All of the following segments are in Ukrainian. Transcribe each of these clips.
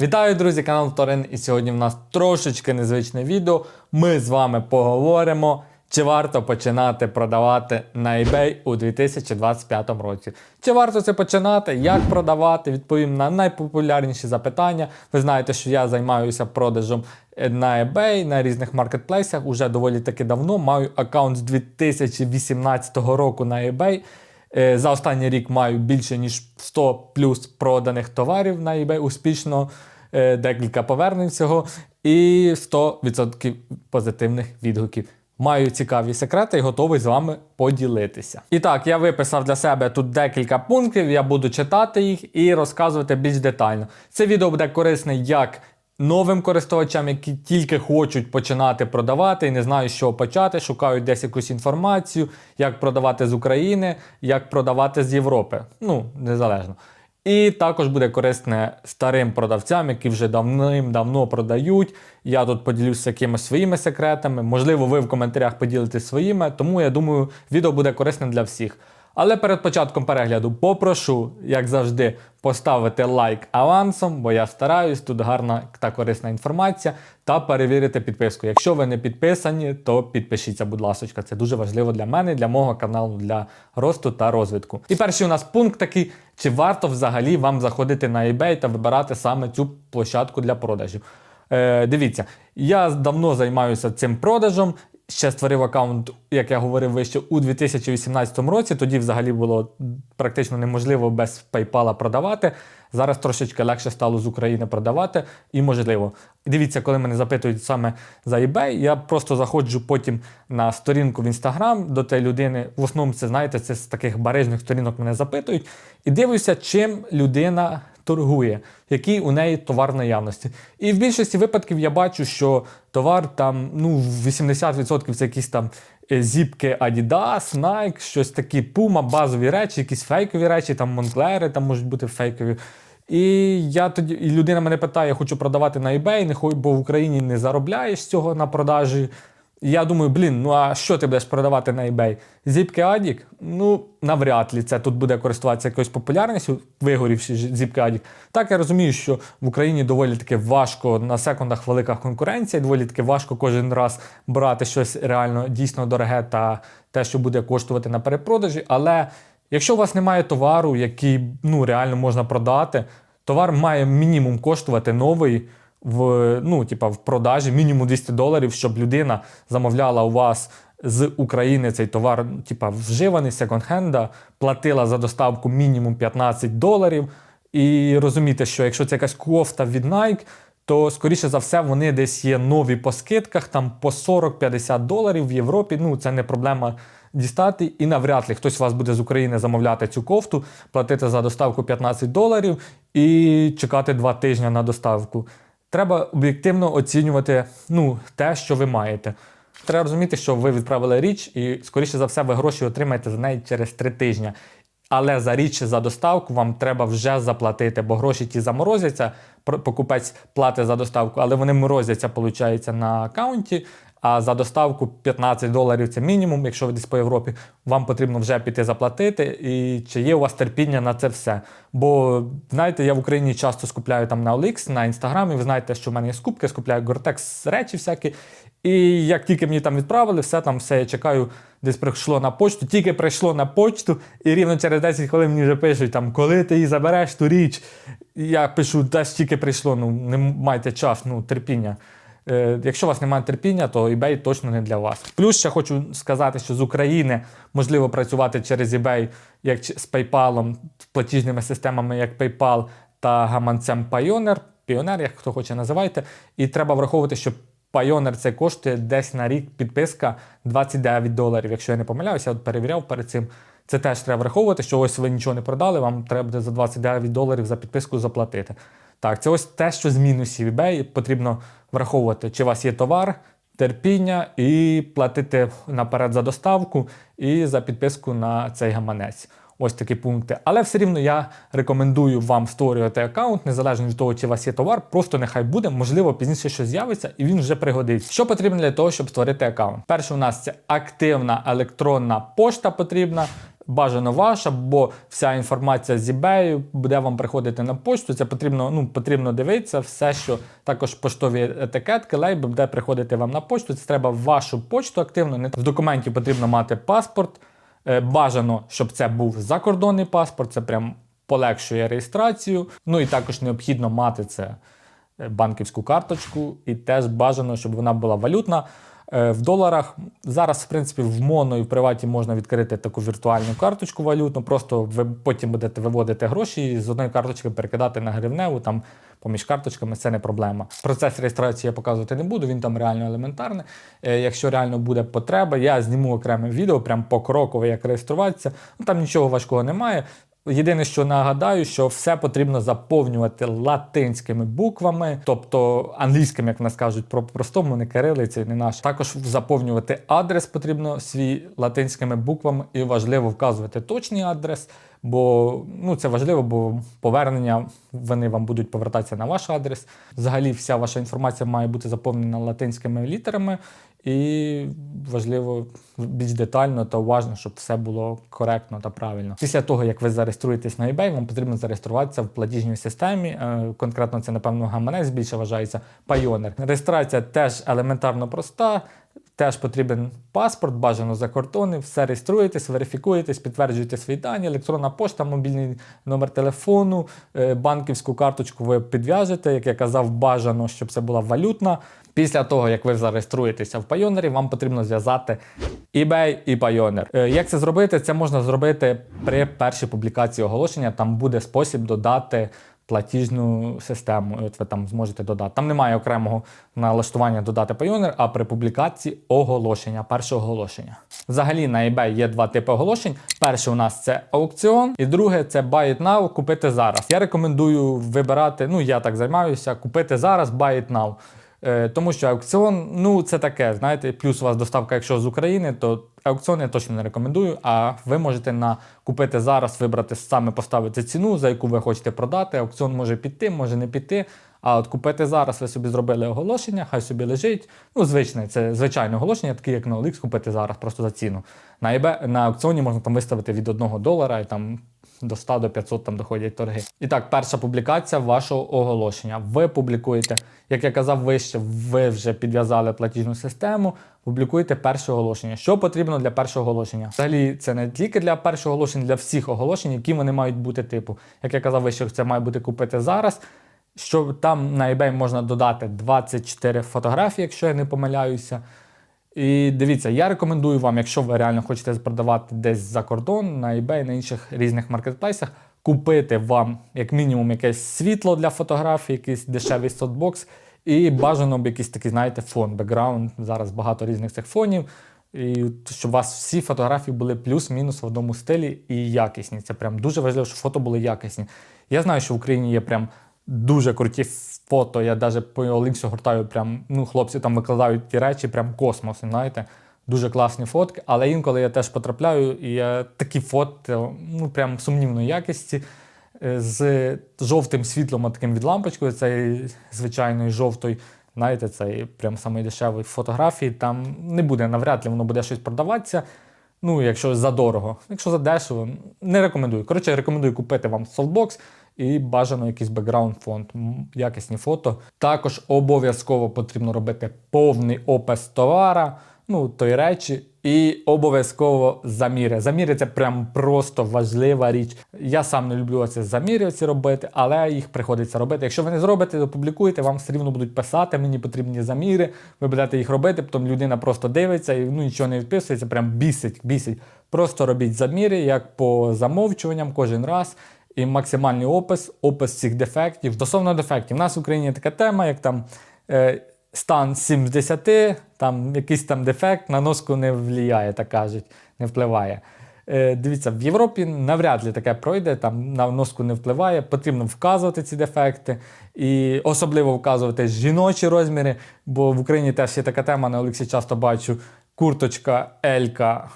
Вітаю, друзі, канал Торин. І сьогодні в нас трошечки незвичне відео. Ми з вами поговоримо, чи варто починати продавати на eBay у 2025 році. Чи варто це починати? Як продавати? Відповім на найпопулярніші запитання. Ви знаєте, що я займаюся продажем е, на eBay, на різних маркетплейсах уже доволі таки давно. Маю аккаунт з 2018 року на eBay. Е, За останній рік маю більше ніж 100 плюс проданих товарів на eBay успішно, е, декілька повернень всього, і 100% позитивних відгуків. Маю цікаві секрети і готовий з вами поділитися. І так, я виписав для себе тут декілька пунктів, я буду читати їх і розказувати більш детально. Це відео буде корисне як новим користувачам, які тільки хочуть починати продавати і не знають, з чого почати, шукають десь якусь інформацію, як продавати з України, як продавати з Європи. Ну, незалежно. І також буде корисне старим продавцям, які вже давним-давно продають. Я тут поділюся якимись своїми секретами. Можливо, ви в коментарях поділитесь своїми, тому я думаю, відео буде корисне для всіх. Але перед початком перегляду попрошу, як завжди, поставити лайк авансом, бо я стараюсь, тут гарна та корисна інформація, та перевірити підписку. Якщо ви не підписані, то підпишіться, будь ласка. Це дуже важливо для мене, для мого каналу, для росту та розвитку. І перший у нас пункт такий: чи варто взагалі вам заходити на eBay та вибирати саме цю площадку для продажів? Е, дивіться, я давно займаюся цим продажем. Ще створив аккаунт, як я говорив вище, у 2018 році. Тоді взагалі було практично неможливо без PayPal продавати. Зараз трошечки легше стало з України продавати і можливо. Дивіться, коли мене запитують саме за eBay, я просто заходжу потім на сторінку в Instagram до тієї людини. В основному це знаєте, це з таких барижних сторінок мене запитують. І дивлюся, чим людина торгує, який у неї товар наявності. І в більшості випадків я бачу, що товар там ну, 80% це якісь там е, зіпки Adidas, Nike, щось такі Puma, базові речі, якісь фейкові речі, там Монклери там можуть бути фейкові. І я тоді і людина мене питає, я хочу продавати на eBay, не бо в Україні не заробляєш цього на продажі. Я думаю, блін, ну а що ти будеш продавати на eBay? Зіпки Адік? Ну, навряд ли це тут буде користуватися якоюсь популярністю, вигорівши зіпки Адік. Так я розумію, що в Україні доволі таки важко на секундах велика конкуренція, доволі таки важко кожен раз брати щось реально дійсно дороге та те, що буде коштувати на перепродажі. Але якщо у вас немає товару, який ну, реально можна продати, товар має мінімум коштувати новий в ну, типа, в продажі мінімум 200 доларів, щоб людина замовляла у вас з України цей товар, типа вживаний секонд-хенда, платила за доставку мінімум 15 доларів. І розумієте, що якщо це якась кофта від Nike, то скоріше за все вони десь є нові по скидках, там по 40-50 доларів в Європі. Ну це не проблема дістати. І навряд ли хтось вас буде з України замовляти цю кофту, платити за доставку 15 доларів і чекати 2 тижні на доставку. Треба об'єктивно оцінювати ну, те, що ви маєте. Треба розуміти, що ви відправили річ, і, скоріше за все, ви гроші отримаєте за неї через три тижні. Але за річ за доставку вам треба вже заплатити, бо гроші ті заморозяться, покупець платить за доставку, але вони морозяться, виходить, на аккаунті. А за доставку 15 доларів це мінімум, якщо ви десь по Європі, вам потрібно вже піти заплатити. І чи є у вас терпіння на це все? Бо знаєте, я в Україні часто скупляю там на OLX, на інстаграмі. Ви знаєте, що в мене є скупки, скупляю Gore-Tex речі всякі. І як тільки мені там відправили, все там все я чекаю, десь прийшло на почту, тільки прийшло на почту, і рівно через 10 хвилин мені вже пишуть, там, коли ти її забереш ту річ. Я пишу, десь тільки прийшло, ну не майте час, ну терпіння. Е, якщо у вас немає терпіння, то eBay точно не для вас. Плюс ще хочу сказати, що з України можливо працювати через eBay як з PayPal, з платіжними системами, як PayPal та гаманцем Pioneer, Pioneer, як хто хоче називайте. І треба враховувати, що Pioneer це коштує десь на рік підписка 29 доларів. Якщо я не помиляюся, от перевіряв перед цим. Це теж треба враховувати, що ось ви нічого не продали, вам треба буде за 29 доларів за підписку заплатити. Так, це ось те, що з мінусів eBay потрібно враховувати, чи у вас є товар, терпіння і платити наперед за доставку і за підписку на цей гаманець. Ось такі пункти. Але все рівно я рекомендую вам створювати аккаунт, незалежно від того, чи у вас є товар, просто нехай буде, можливо, пізніше щось з'явиться і він вже пригодиться. Що потрібно для того, щоб створити аккаунт? Перше, у нас це активна електронна пошта потрібна. Бажано ваша, бо вся інформація з eBay буде вам приходити на почту. Це потрібно, ну, потрібно дивитися, все, що також поштові етикетки, лейби буде приходити вам на почту. Це треба вашу почту активно. В документі потрібно мати паспорт. Е, Бажано, щоб це був закордонний паспорт, це прям полегшує реєстрацію. Ну і також необхідно мати це е, банківську карточку, і теж бажано, щоб вона була валютна. Е, В доларах зараз, в принципі, в моно і в приваті можна відкрити таку віртуальну карточку валютну. Просто ви потім будете виводити гроші і з одної карточки перекидати на гривневу. Там поміж карточками це не проблема. Процес реєстрації я показувати не буду, він там реально елементарний. Е, Якщо реально буде потреба, я зніму окреме відео, прям покроково, як реєструватися. Ну там нічого важкого немає. Єдине, що нагадаю, що все потрібно заповнювати латинськими буквами, тобто англійськими, як нас кажуть, про простому, не кирилиці, не наш. Також заповнювати адрес потрібно свій латинськими буквами, і важливо вказувати точний адрес. Бо ну це важливо, бо повернення вони вам будуть повертатися на ваш адрес. Взагалі, вся ваша інформація має бути заповнена латинськими літерами, і важливо більш детально та уважно, щоб все було коректно та правильно. Після того, як ви зареєструєтесь на eBay, вам потрібно зареєструватися в платіжній системі. Е, Конкретно це, напевно, гаманець більше вважається Payoneer. Реєстрація теж елементарно проста. Теж потрібен паспорт, бажано за кордони, все реєструєтесь, верифікуєтесь, підтверджуєте свої дані, електронна пошта, мобільний номер телефону, е, банківську карточку ви підв'яжете. Як я казав, бажано, щоб це була валютна. Після того, як ви зареєструєтеся в Payoneer, вам потрібно зв'язати eBay і Payoneer. Е, Як це зробити? Це можна зробити при першій публікації оголошення. Там буде спосіб додати платіжну систему. І От ви там зможете додати. Там немає окремого налаштування додати Payoneer, а при публікації оголошення, перше оголошення. Взагалі на eBay є два типи оголошень. Перше у нас це аукціон, і друге це buy it now, купити зараз. Я рекомендую вибирати, ну я так займаюся, купити зараз, buy it now. Е, Тому що аукціон, ну це таке, знаєте, плюс у вас доставка, якщо з України, то аукціон я точно не рекомендую. А ви можете на купити зараз, вибрати саме поставити ціну, за яку ви хочете продати. Аукціон може піти, може не піти. А от купити зараз, ви собі зробили оголошення, хай собі лежить. Ну, звичне, це звичайне оголошення, таке як на OLX, купити зараз просто за ціну. На eBay, на аукціоні можна там виставити від 1 долара і там до 100 до 500 там доходять торги. І так, перша публікація вашого оголошення. Ви публікуєте, як я казав вище, ви вже підв'язали платіжну систему. Публікуєте перше оголошення. Що потрібно для першого оголошення? Взагалі, це не тільки для першого оголошення, для всіх оголошень, які вони мають бути типу. Як я казав вище, це має бути купити зараз. Що там на eBay можна додати 24 фотографії, якщо я не помиляюся. І дивіться, я рекомендую вам, якщо ви реально хочете продавати десь за кордон, на eBay, на інших різних маркетплейсах, купити вам як мінімум якесь світло для фотографій, якийсь дешевий софтбокс, і бажано б якийсь такий, знаєте, фон, бекграунд. Зараз багато різних цих фонів. І щоб у вас всі фотографії були плюс-мінус в одному стилі і якісні. Це прям дуже важливо, щоб фото були якісні. Я знаю, що в Україні є прям дуже круті фото. Я навіть по Олексу гортаю, прям, ну, хлопці там викладають ті речі, прям космос, знаєте. Дуже класні фотки, але інколи я теж потрапляю, і я такі фото, ну прям сумнівної якості, е, з жовтим світлом, а таким від лампочкою, цей звичайної жовтої. Знаєте, цей прям самий дешевий фотографії. Там не буде навряд ли воно буде щось продаватися. Ну, якщо задорого. Якщо задешево, не рекомендую. Коротше, рекомендую купити вам софтбокс і бажано якийсь бекграунд фонд, якісні фото. Також обов'язково потрібно робити повний опис товара, ну, тої речі, і обов'язково заміри. Заміри це прям просто важлива річ. Я сам не люблю оці заміри ці робити, але їх приходиться робити. Якщо ви не зробите, то публікуєте, вам все рівно будуть писати, мені потрібні заміри, ви будете їх робити, потім людина просто дивиться і ну, нічого не відписується, прям бісить, бісить. Просто робіть заміри, як по замовчуванням кожен раз. І максимальний опис, опис всіх дефектів. Стосовно дефектів, у нас в Україні така тема, як там е, стан 7 з 10, там якийсь там дефект на носку не впливає, так кажуть, не впливає. Е, дивіться, в Європі навряд ли таке пройде, там на носку не впливає, потрібно вказувати ці дефекти і особливо вказувати жіночі розміри, бо в Україні теж є така тема, на Олексі часто бачу курточка Елька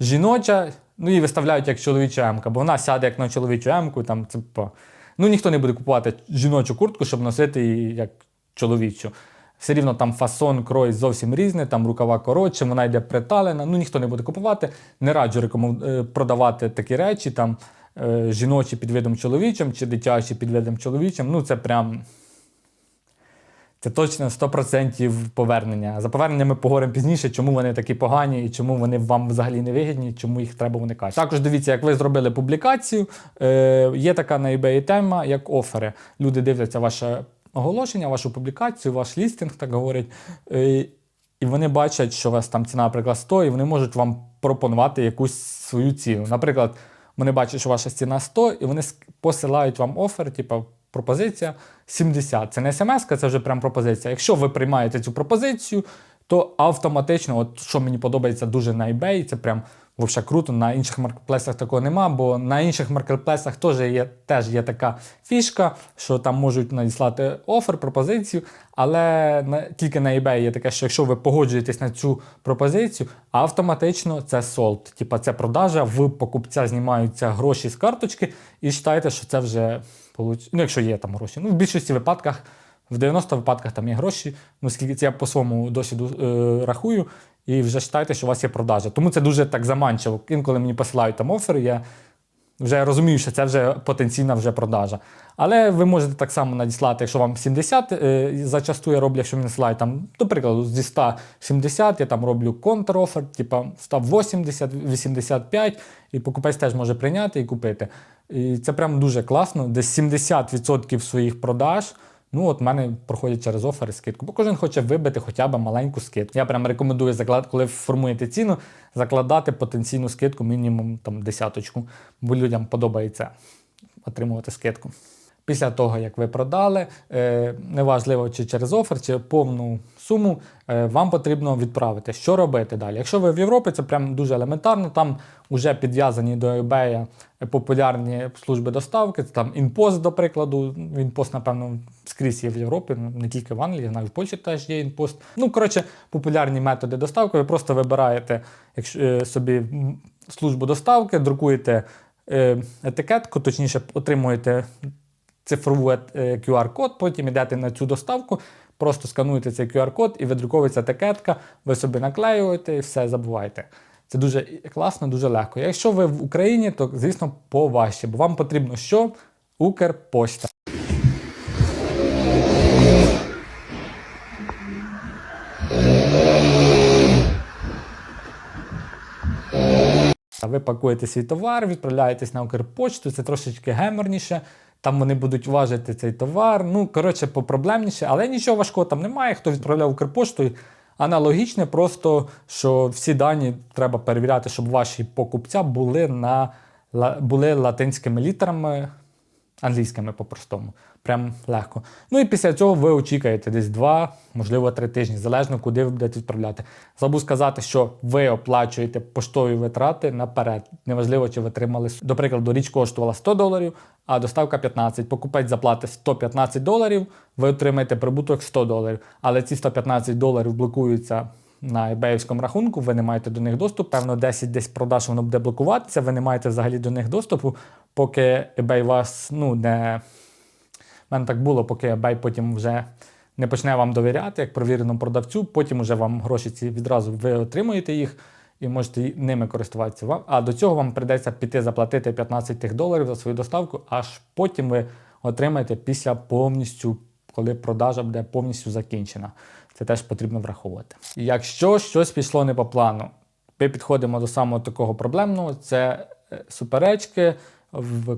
жіноча, ну і виставляють як чоловіча М-ка, бо вона сяде як на чоловічу М-ку, там типу. Ну ніхто не буде купувати жіночу куртку, щоб носити її як чоловічу. все рівно там фасон, крой зовсім різний, там рукава коротше, вона йде приталена. Ну ніхто не буде купувати. Не раджу рекомен... е, продавати такі речі, там е, жіночі під видом чоловічим чи дитячі під видом чоловічим. Ну це прям. Це точно 100% повернення. За повернення ми поговоримо пізніше, чому вони такі погані і чому вони вам взагалі не вигідні, чому їх треба уникати. Також дивіться, як ви зробили публікацію. Е, є така на eBay тема, як офери. Люди дивляться ваше оголошення, вашу публікацію, ваш лістинг, так говорять. Е, і вони бачать, що у вас там ціна, наприклад, 100, і вони можуть вам пропонувати якусь свою ціну. Наприклад, вони бачать, що ваша ціна 100, і вони посилають вам офер, типу, пропозиція 70. Це не смс, це вже прям пропозиція. Якщо ви приймаєте цю пропозицію, то автоматично, от що мені подобається дуже на eBay, це прям взагалі круто. На інших маркетплейсах такого нема, бо на інших маркетплейсах теж є, теж є така фішка, що там можуть надіслати офер, пропозицію, але на, тільки на eBay є таке, що якщо ви погоджуєтесь на цю пропозицію, автоматично це солд. Типа це продажа, в покупця знімаються гроші з карточки і вважаєте, що це вже ну, якщо є там гроші. Ну, в більшості випадках, в 90 випадках там є гроші. Ну, скільки це я по своєму досвіду е, рахую, і вже вважайте, що у вас є продажа. Тому це дуже так заманчиво. Інколи мені посилають там офери, я вже розумію, що це вже потенційна вже продажа. Але ви можете так само надіслати, якщо вам 70, е, зачасту я роблю, якщо мені слайд, там, до прикладу, зі 170, я там роблю контрофер, типа 180, 85, і покупець теж може прийняти і купити. І це прям дуже класно. Десь 70% своїх продаж. Ну, от мене проходять через офери скидку, бо кожен хоче вибити хоча б маленьку скидку. Я прям рекомендую заклад, коли формуєте ціну, закладати потенційну скидку мінімум там десяточку, бо людям подобається отримувати скидку. Після того, як ви продали, е, неважливо чи через офер, чи повну суму, е, вам потрібно відправити. Що робити далі? Якщо ви в Європі, це прям дуже елементарно. Там вже підв'язані до eBay популярні служби доставки. Це там інпост, до прикладу. Інпост, напевно, скрізь є в Європі, не тільки в Англії, навіть в Польщі теж є інпост. Ну, коротше, популярні методи доставки. Ви просто вибираєте якщо, е, собі службу доставки, друкуєте етикетку, точніше, отримуєте цифрову е, QR-код, потім йдете на цю доставку, просто скануєте цей QR-код і видруковується етикетка, ви собі наклеюєте і все забуваєте. Це дуже класно, дуже легко. Якщо ви в Україні, то звісно поважче, бо вам потрібно що? Укрпошта. Ви пакуєте свій товар, відправляєтесь на Укрпочту, це трошечки геморніше. Там вони будуть важити цей товар. Ну, коротше, попроблемніше, але нічого важкого там немає. Хто відправляв Укрпоштою, аналогічне, просто що всі дані треба перевіряти, щоб ваші покупця були на були латинськими літерами, англійськими по-простому. Прям легко. Ну і після цього ви очікуєте десь два, можливо, три тижні, залежно куди ви будете відправляти. Забув сказати, що ви оплачуєте поштові витрати наперед. Неважливо, чи ви отримали. До прикладу, річ коштувала 100 доларів, а доставка 15. Покупець заплатить 115 доларів, ви отримаєте прибуток 100 доларів. Але ці 115 доларів блокуються на eBay рахунку, ви не маєте до них доступу. Певно, 10 десь продаж воно буде блокуватися, ви не маєте взагалі до них доступу, поки eBay вас ну, не. У мене так було, поки eBay потім вже не почне вам довіряти, як провіреному продавцю, потім вже вам гроші ці відразу ви отримуєте їх і можете ними користуватися. Вам- А до цього вам прийдеться піти заплатити 15 тих доларів за свою доставку, аж потім ви отримаєте після повністю, коли продажа буде повністю закінчена. Це теж потрібно враховувати. Якщо щось пішло не по плану, ми підходимо до самого такого проблемного: це е, суперечки,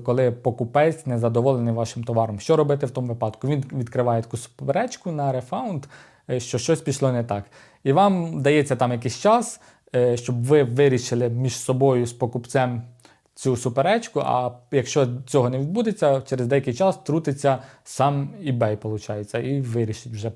коли покупець не задоволений вашим товаром. Що робити в тому випадку? Він відкриває таку суперечку на рефаунд, е, що щось пішло не так. І вам дається там якийсь час, е, щоб ви вирішили між собою з покупцем цю суперечку. А якщо цього не відбудеться, через деякий час трутиться сам eBay, виходить, і вирішить вже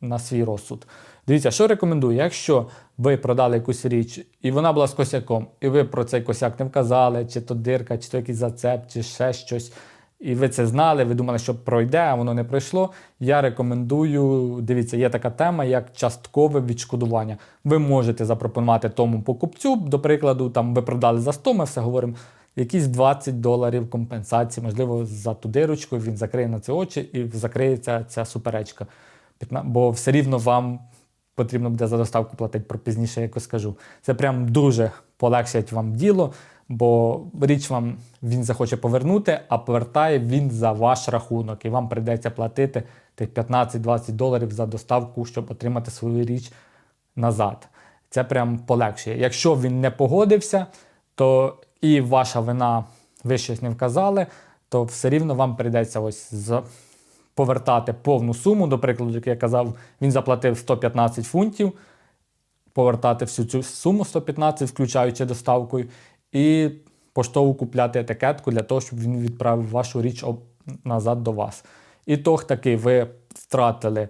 на свій розсуд. Дивіться, що рекомендую, якщо ви продали якусь річ, і вона була з косяком, і ви про цей косяк не вказали, чи то дирка, чи то якийсь зацеп, чи ще щось. І ви це знали, ви думали, що пройде, а воно не пройшло. Я рекомендую, дивіться, є така тема, як часткове відшкодування. Ви можете запропонувати тому покупцю, до прикладу, там ви продали за 100, ми все говоримо, якісь 20 доларів компенсації, можливо, за ту дирочку він закриє на це очі і закриється ця суперечка. 15 бо все рівно вам потрібно буде за доставку платити про пізніше, якось скажу. Це прям дуже полегшить вам діло, бо річ вам він захоче повернути, а повертає він за ваш рахунок, і вам прийдеться платити тих 15-20 доларів за доставку, щоб отримати свою річ назад. Це прям полегшує. Якщо він не погодився, то і ваша вина ви щось не вказали, то все рівно вам прийдеться ось за повертати повну суму. До прикладу, як я казав, він заплатив 115 фунтів, повертати всю цю суму 115, включаючи доставкою, і поштову купляти етикетку для того, щоб він відправив вашу річ назад до вас. І тох таки ви втратили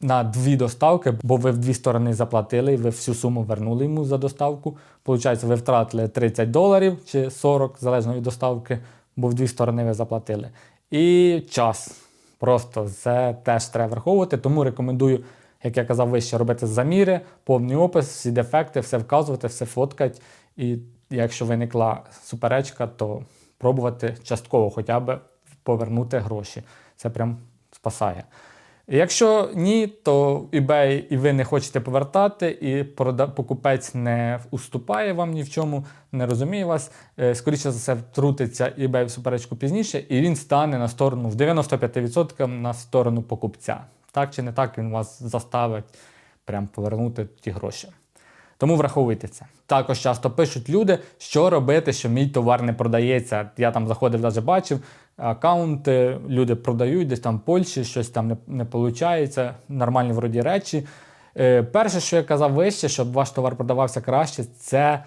на дві доставки, бо ви в дві сторони заплатили, і ви всю суму вернули йому за доставку. Получається, ви втратили 30 доларів чи 40, залежно від доставки, бо в дві сторони ви заплатили. І час. Просто це теж треба враховувати. Тому рекомендую, як я казав вище, робити заміри, повний опис, всі дефекти, все вказувати, все фоткати. І якщо виникла суперечка, то пробувати частково хоча б повернути гроші. Це прям спасає. Якщо ні, то eBay і ви не хочете повертати, і покупець не уступає вам ні в чому, не розуміє вас. е, Скоріше за все, втрутиться eBay в суперечку пізніше, і він стане на сторону в 95% на сторону покупця. Так чи не так він вас заставить прям повернути ті гроші. Тому враховуйте це. Також часто пишуть люди, що робити, що мій товар не продається. Я там заходив, навіть бачив аккаунти, люди продають десь там в Польщі, щось там не, не виходить, нормальні вроді речі. Е, перше, що я казав вище, щоб ваш товар продавався краще, це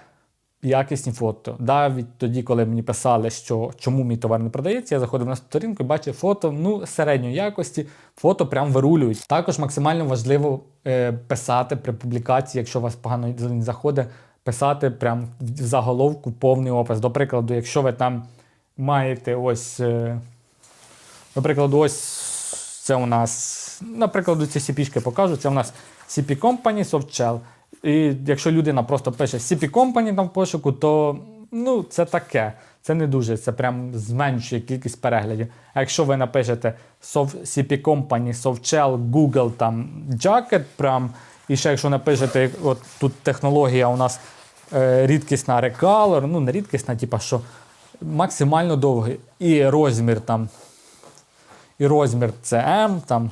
якісні фото. Навіть тоді, коли мені писали, що чому мій товар не продається, я заходив на сторінку і бачив фото ну, середньої якості, фото прям вирулюють. Також максимально важливо е, писати при публікації, якщо у вас погано заходить, писати прям в заголовку повний опис. До прикладу, якщо ви там маєте ось, е, до ось це у нас, наприклад, ці CP-шки покажу, це у нас CP Company Softshell. І якщо людина просто пише CP Company там в пошуку, то ну, це таке. Це не дуже, це прям зменшує кількість переглядів. А якщо ви напишете CP Company, Softshell, Google там Jacket, прям, і ще якщо напишете, от тут технологія у нас е, рідкісна Recolor, ну не рідкісна, типа що максимально довгий. І розмір там і розмір CM, там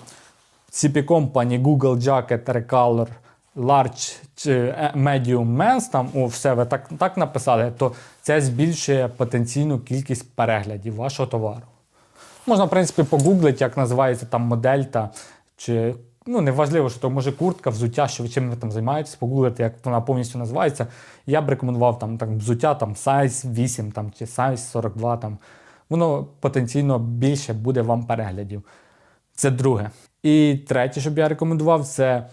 CP Company, Google Jacket, Recolor, Large чи е, Medium Men's, там, о, все так, так написали, то це збільшує потенційну кількість переглядів вашого товару. Можна, в принципі, погуглити, як називається там модель, та, чи ну, неважливо, що то може куртка, взуття, що ви чим ви там займаєтесь, погуглити, як вона повністю називається. Я б рекомендував там, так, взуття там, size 8 там, чи size 42. Там. Воно потенційно більше буде вам переглядів. Це друге. І третє, що б я рекомендував, це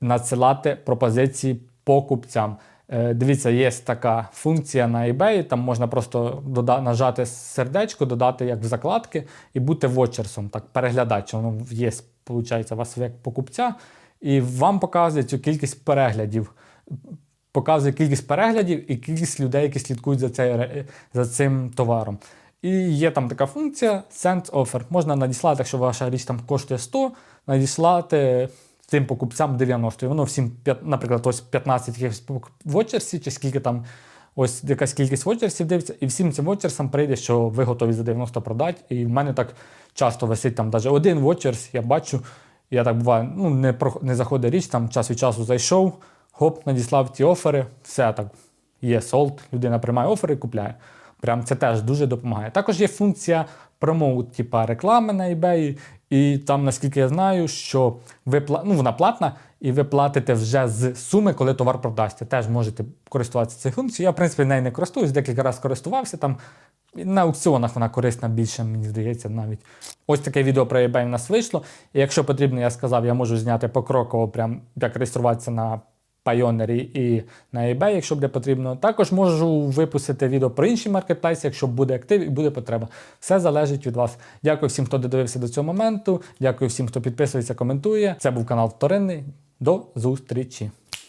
надсилати пропозиції покупцям. Е, Дивіться, є така функція на eBay, там можна просто дода- нажати сердечко, додати як в закладки і бути вочерсом, так переглядачем. Воно є, виходить, вас як покупця, і вам показує цю кількість переглядів. Показує кількість переглядів і кількість людей, які слідкують за, цей, за цим товаром. І є там така функція Send Offer. Можна надіслати, якщо ваша річ там коштує 100, надіслати тим покупцям 90. І воно всім, наприклад, ось 15 якихось пок- вочерсів, чи скільки там ось якась кількість вочерсів дивиться, і всім цим вочерсам прийде, що ви готові за 90 продати. І в мене так часто висить там навіть один вочерс, я бачу, я так буває, ну не, про, не заходить річ, там час від часу зайшов, гоп, надіслав ті офери, все так. Є солд, людина приймає офери і купляє. Прям це теж дуже допомагає. Також є функція промоут, типа реклами на eBay, і там, наскільки я знаю, що ви ну, вона платна, і ви платите вже з суми, коли товар продасться. Теж можете користуватися цією функцією. Я, в принципі, нею не користуюсь, декілька разів користувався там. На аукціонах вона корисна більше, мені здається, навіть. Ось таке відео про eBay в нас вийшло. І якщо потрібно, я сказав, я можу зняти покроково, прям як реєструватися на Pioneer і на eBay, якщо буде потрібно. Також можу випустити відео про інші маркетплейси, якщо буде актив і буде потреба. Все залежить від вас. Дякую всім, хто додивився до цього моменту. Дякую всім, хто підписується, коментує. Це був канал Вторинний. До зустрічі!